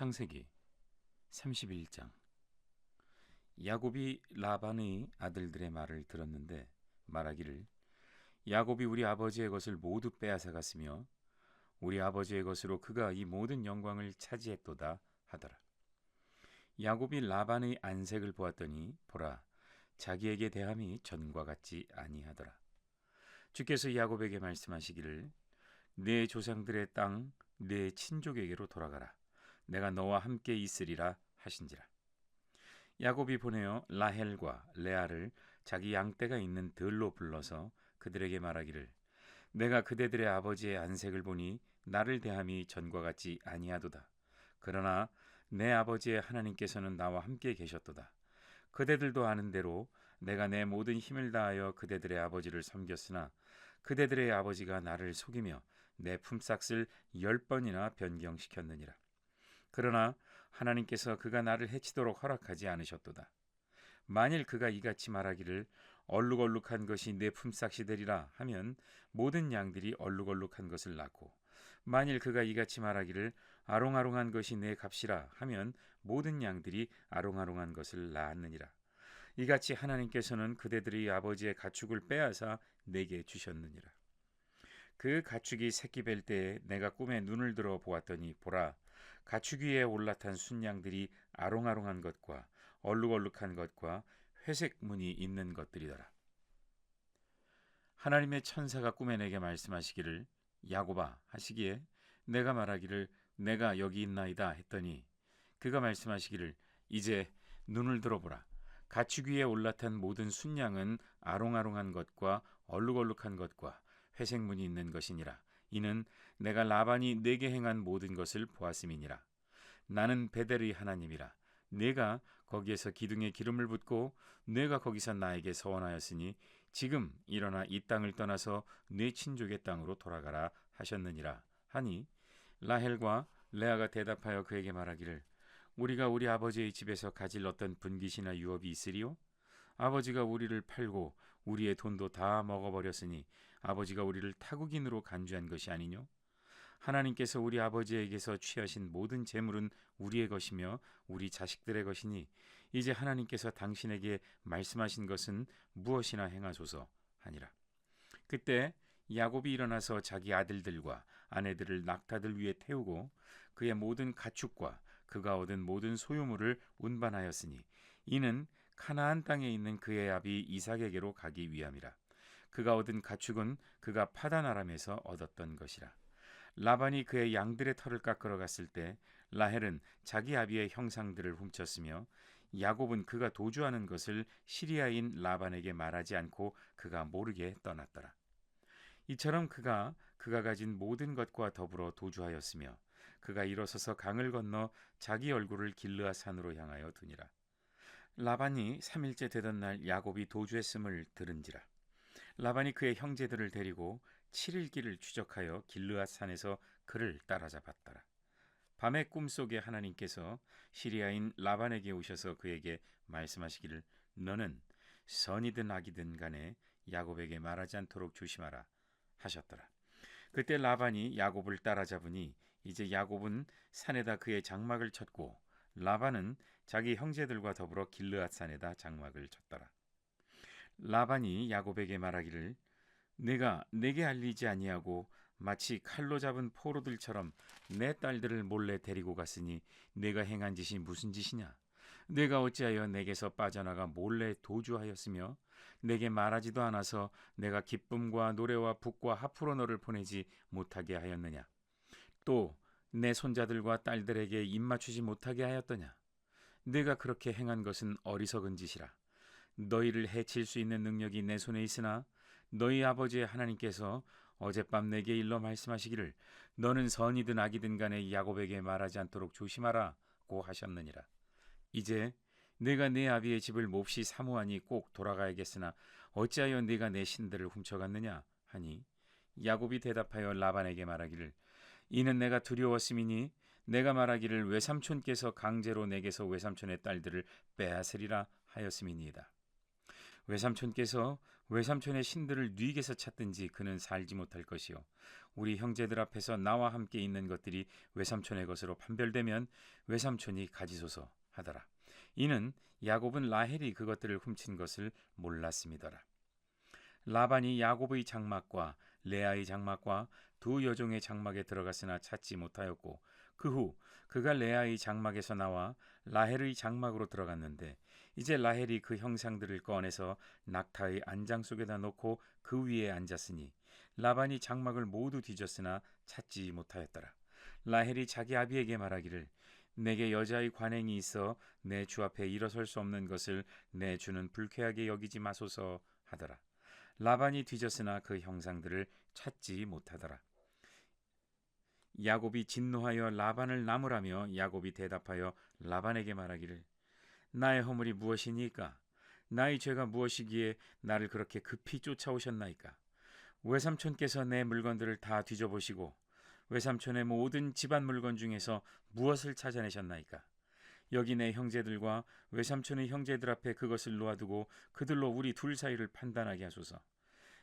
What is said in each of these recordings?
창세기 31장 야곱이 라반의 아들들의 말을 들었는데 말하기를 야곱이 우리 아버지의 것을 모두 빼앗아 갔으며 우리 아버지의 것으로 그가 이 모든 영광을 차지했도다 하더라. 야곱이 라반의 안색을 보았더니 보라 자기에게 대함이 전과 같지 아니하더라. 주께서 야곱에게 말씀하시기를 내 조상들의 땅 내 친족에게로 돌아가라. 내가 너와 함께 있으리라 하신지라. 야곱이 보내어 라헬과 레아를 자기 양떼가 있는 들로 불러서 그들에게 말하기를 내가 그대들의 아버지의 안색을 보니 나를 대함이 전과 같지 아니하도다. 그러나 내 아버지의 하나님께서는 나와 함께 계셨도다. 그대들도 아는 대로 내가 내 모든 힘을 다하여 그대들의 아버지를 섬겼으나 그대들의 아버지가 나를 속이며 내 품삯을 열 번이나 변경시켰느니라. 그러나 하나님께서 그가 나를 해치도록 허락하지 않으셨도다. 만일 그가 이같이 말하기를 얼룩얼룩한 것이 내 품삯이 되리라 하면 모든 양들이 얼룩얼룩한 것을 낳고 만일 그가 이같이 말하기를 아롱아롱한 것이 내 값이라 하면 모든 양들이 아롱아롱한 것을 낳았느니라. 이같이 하나님께서는 그대들의 아버지의 가축을 빼앗아 내게 주셨느니라. 그 가축이 새끼 뵐 때에 내가 꿈에 눈을 들어 보았더니 보라 가축 위에 올라탄 순양들이 아롱아롱한 것과 얼룩얼룩한 것과 회색 문이 있는 것들이더라. 하나님의 천사가 꿈에 내게 말씀하시기를 야고바 하시기에 내가 말하기를 내가 여기 있나이다 했더니 그가 말씀하시기를 이제 눈을 들어보라 가축 위에 올라탄 모든 순양은 아롱아롱한 것과 얼룩얼룩한 것과 회색 문이 있는 것이니라 이는 내가 라반이 내게 행한 모든 것을 보았음이니라. 나는 베델의 하나님이라. 내가 거기에서 기둥에 기름을 붓고 내가 거기서 나에게 서원하였으니 지금 일어나 이 땅을 떠나서 내 친족의 땅으로 돌아가라 하셨느니라. 하니 라헬과 레아가 대답하여 그에게 말하기를 우리가 우리 아버지의 집에서 가질 어떤 분깃이나 유업이 있으리요? 아버지가 우리를 팔고 우리의 돈도 다 먹어버렸으니 아버지가 우리를 타국인으로 간주한 것이 아니뇨? 하나님께서 우리 아버지에게서 취하신 모든 재물은 우리의 것이며 우리 자식들의 것이니 이제 하나님께서 당신에게 말씀하신 것은 무엇이나 행하소서 하니라. 그때 야곱이 일어나서 자기 아들들과 아내들을 낙타들 위에 태우고 그의 모든 가축과 그가 얻은 모든 소유물을 운반하였으니 이는 카나안 땅에 있는 그의 아비 이삭에게로 가기 위함이라. 그가 얻은 가축은 그가 파단 아람에서 얻었던 것이라. 라반이 그의 양들의 털을 깎으러 갔을 때 라헬은 자기 아비의 형상들을 훔쳤으며 야곱은 그가 도주하는 것을 시리아인 라반에게 말하지 않고 그가 모르게 떠났더라. 이처럼 그가 그가 가진 모든 것과 더불어 도주하였으며 그가 일어서서 강을 건너 자기 얼굴을 길르아 산으로 향하여 두니라. 라반이 3일째 되던 날 야곱이 도주했음을 들은지라. 라반이 그의 형제들을 데리고 7일 길을 추적하여 길르앗 산에서 그를 따라잡았더라. 밤의 꿈속에 하나님께서 시리아인 라반에게 오셔서 그에게 말씀하시기를 너는 선이든 악이든 간에 야곱에게 말하지 않도록 조심하라 하셨더라. 그때 라반이 야곱을 따라잡으니 이제 야곱은 산에다 그의 장막을 쳤고 라반은 자기 형제들과 더불어 길르앗 산에다 장막을 쳤더라. 라반이 야곱에게 말하기를 내가 내게 알리지 아니하고 마치 칼로 잡은 포로들처럼 내 딸들을 몰래 데리고 갔으니 내가 행한 짓이 무슨 짓이냐? 내가 어찌하여 내게서 빠져나가 몰래 도주하였으며 내게 말하지도 않아서 내가 기쁨과 노래와 북과 하프로 너를 보내지 못하게 하였느냐? 또 내 손자들과 딸들에게 입맞추지 못하게 하였더냐? 내가 그렇게 행한 것은 어리석은 짓이라. 너희를 해칠 수 있는 능력이 내 손에 있으나 너희 아버지의 하나님께서 어젯밤 내게 일러 말씀하시기를 너는 선이든 악이든 간에 야곱에게 말하지 않도록 조심하라고 하셨느니라. 이제 내가 내 아비의 집을 몹시 사모하니 꼭 돌아가야겠으나 어찌하여 네가 내 신들을 훔쳐갔느냐 하니 야곱이 대답하여 라반에게 말하기를 이는 내가 두려웠음이니 내가 말하기를 외삼촌께서 강제로 내게서 외삼촌의 딸들을 빼앗으리라 하였음이니이다. 외삼촌께서 외삼촌의 신들을 뉘게서 찾든지 그는 살지 못할 것이요 우리 형제들 앞에서 나와 함께 있는 것들이 외삼촌의 것으로 판별되면 외삼촌이 가지소서 하더라. 이는 야곱은 라헬이 그것들을 훔친 것을 몰랐음이더라. 라반이 야곱의 장막과 레아의 장막과 두 여종의 장막에 들어갔으나 찾지 못하였고 그 후 그가 레아의 장막에서 나와 라헬의 장막으로 들어갔는데 이제 라헬이 그 형상들을 꺼내서 낙타의 안장 속에다 놓고 그 위에 앉았으니 라반이 장막을 모두 뒤졌으나 찾지 못하였더라. 라헬이 자기 아비에게 말하기를 내게 여자의 관행이 있어 내 주 앞에 일어설 수 없는 것을 내 주는 불쾌하게 여기지 마소서 하더라. 라반이 뒤졌으나 그 형상들을 찾지 못하더라. 야곱이 진노하여 라반을 나무라며 야곱이 대답하여 라반에게 말하기를 나의 허물이 무엇이니까? 나의 죄가 무엇이기에 나를 그렇게 급히 쫓아오셨나이까? 외삼촌께서 내 물건들을 다 뒤져보시고 외삼촌의 모든 집안 물건 중에서 무엇을 찾아내셨나이까 여기 내 형제들과 외삼촌의 형제들 앞에 그것을 놓아두고 그들로 우리 둘 사이를 판단하게 하소서.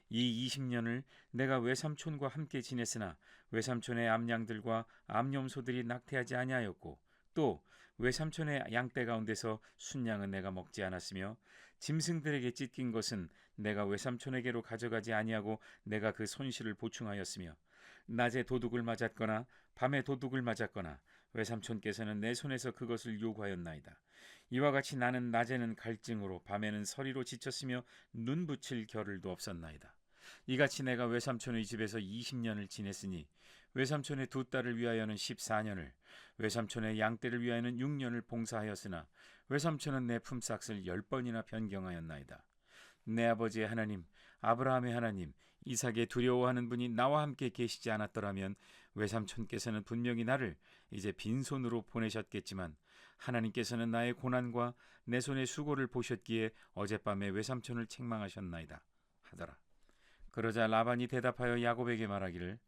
이 20년을 내가 외삼촌과 함께 지냈으나 외삼촌의 암양들과 암염소들이 낙태하지 아니하였고 또 외삼촌의 양떼 가운데서 순양은 내가 먹지 않았으며 짐승들에게 찢긴 것은 내가 외삼촌에게로 가져가지 아니하고 내가 그 손실을 보충하였으며 낮에 도둑을 맞았거나 밤에 도둑을 맞았거나 외삼촌께서는 내 손에서 그것을 요구하였나이다. 이와 같이 나는 낮에는 갈증으로 밤에는 서리로 지쳤으며 눈 붙일 겨를도 없었나이다. 이같이 내가 외삼촌의 집에서 20년을 지냈으니 외삼촌의 두 딸을 위하여는 14년을 외삼촌의 양떼를 위하여는 6년을 봉사하였으나 외삼촌은 내 품삯을 열 번이나 변경하였나이다. 내 아버지의 하나님 아브라함의 하나님 이삭의 두려워하는 분이 나와 함께 계시지 않았더라면 외삼촌께서는 분명히 나를 이제 빈손으로 보내셨겠지만 하나님께서는 나의 고난과 내 손의 수고를 보셨기에 어젯밤에 외삼촌을 책망하셨나이다 하더라. 그러자 라반이 대답하여 야곱에게 말하기를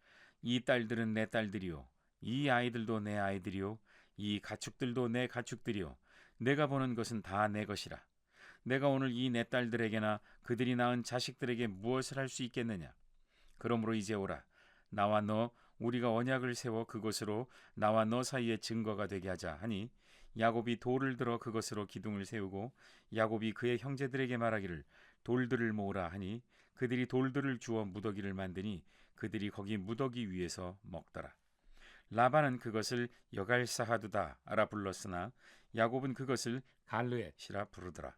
이 딸들은 내 딸들이요 이 아이들도 내 아이들이요 이 가축들도 내 가축들이요 내가 보는 것은 다 내 것이라. 내가 오늘 이 내 딸들에게나 그들이 낳은 자식들에게 무엇을 할 수 있겠느냐? 그러므로 이제 오라. 나와 너 우리가 언약을 세워 그것으로 나와 너 사이에 증거가 되게 하자 하니 야곱이 돌을 들어 그것으로 기둥을 세우고 야곱이 그의 형제들에게 말하기를 돌들을 모으라 하니 그들이 돌들을 주어 무더기를 만드니 그들이 거기 무더기 위에서 먹더라. 라반은 그것을 여갈사하두다 알아 불렀으나 야곱은 그것을 갈르엣이라 부르더라.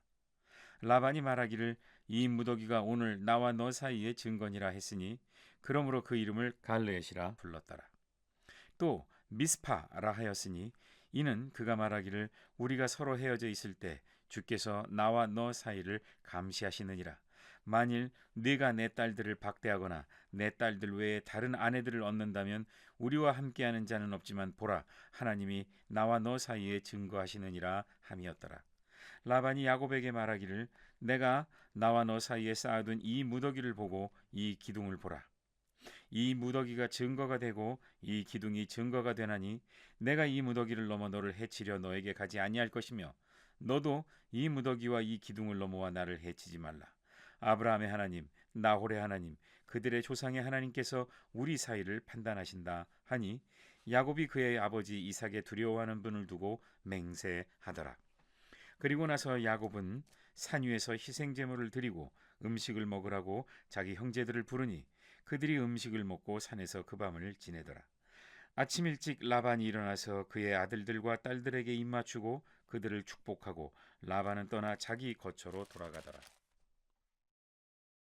라반이 말하기를 이 무더기가 오늘 나와 너 사이의 증거니라 했으니 그러므로 그 이름을 갈르엣이라 불렀더라. 또 미스파라 하였으니 이는 그가 말하기를 우리가 서로 헤어져 있을 때 주께서 나와 너 사이를 감시하시느니라. 만일 네가 내 딸들을 박대하거나 내 딸들 외에 다른 아내들을 얻는다면 우리와 함께하는 자는 없지만 보라 하나님이 나와 너 사이에 증거하시느니라 함이었더라. 라반이 야곱에게 말하기를 내가 나와 너 사이에 쌓아둔 이 무더기를 보고 이 기둥을 보라. 이 무더기가 증거가 되고 이 기둥이 증거가 되나니 내가 이 무더기를 넘어 너를 해치려 너에게 가지 아니할 것이며 너도 이 무더기와 이 기둥을 넘어와 나를 해치지 말라. 아브라함의 하나님, 나홀의 하나님, 그들의 조상의 하나님께서 우리 사이를 판단하신다 하니 야곱이 그의 아버지 이삭의 두려워하는 분을 두고 맹세하더라. 그리고 나서 야곱은 산 위에서 희생 제물을 드리고 음식을 먹으라고 자기 형제들을 부르니 그들이 음식을 먹고 산에서 그 밤을 지내더라. 아침 일찍 라반이 일어나서 그의 아들들과 딸들에게 입맞추고 그들을 축복하고 라반은 떠나 자기 거처로 돌아가더라.